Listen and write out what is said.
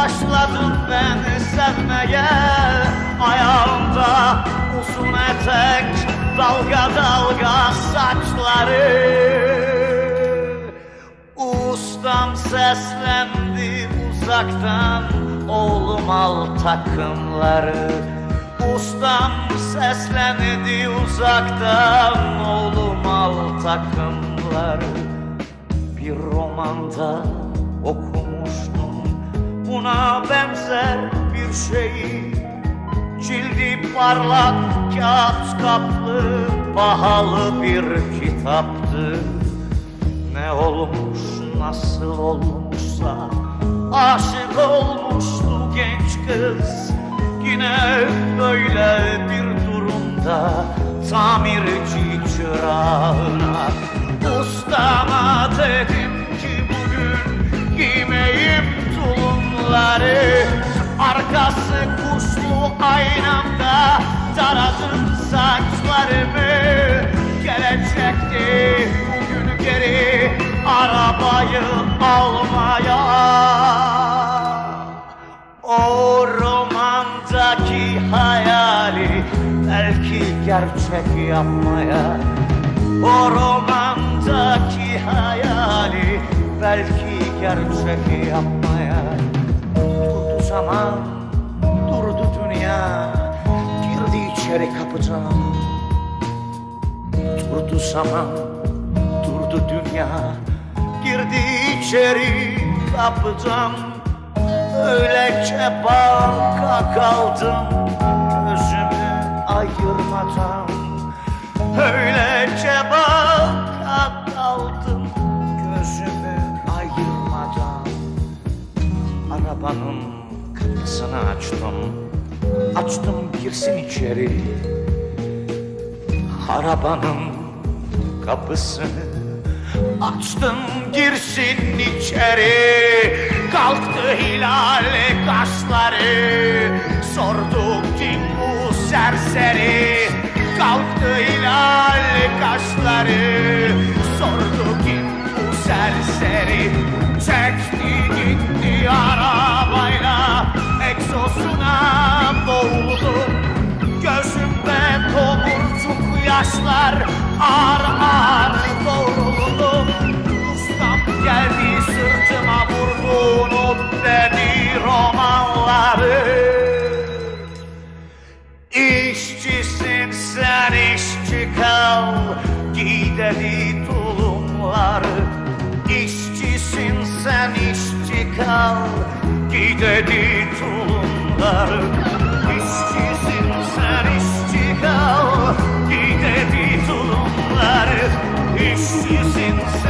Başladım ben sevmeye Ayağımda uzun etek Dalga dalga saçları. Ustam seslendi uzaktan Oğlum al takımları. Ustam seslendi uzaktan Oğlum al takımları. Bir romanda okumuştum Buna benzer bir şeyi. Cildi parlak kağıt kaplı Pahalı bir kitaptı. Ne olmuş nasıl olmuşsa Aşık olmuştu genç kız. Yine böyle bir durumda Tamirci çırağına tulumları Arkası kuşlu aynamda Taradım saçlarımı Gelecekti bugün geri Arabayı almaya. O romandaki hayali Belki gerçek yapmaya. O romandaki hayali Belki gerçek yapmaya zaman, durdu dünya Girdi içeri kapıdan Durdu zaman, durdu dünya Girdi içeri kapıdan Öylece baka kaldım Gözümü ayırmadan kapısını açtım Açtım girsin içeri. Arabanın kapısını Açtım girsin içeri. Kalktı hilali kaşları Sordu kim bu serseri. Kalktı hilali kaşları Sordu kim bu serseri. Çekti yaşlar Ağır ağır doğruldu Ustam geldi sırtıma vurdu Unut dedi romanları. İşçisin sen işçi kal Giy dedi tulumları. İşçisin sen işçi kal Giy dedi tulumları. İşçisin sen işçi kal Giy dedi tulumları İşçisin sen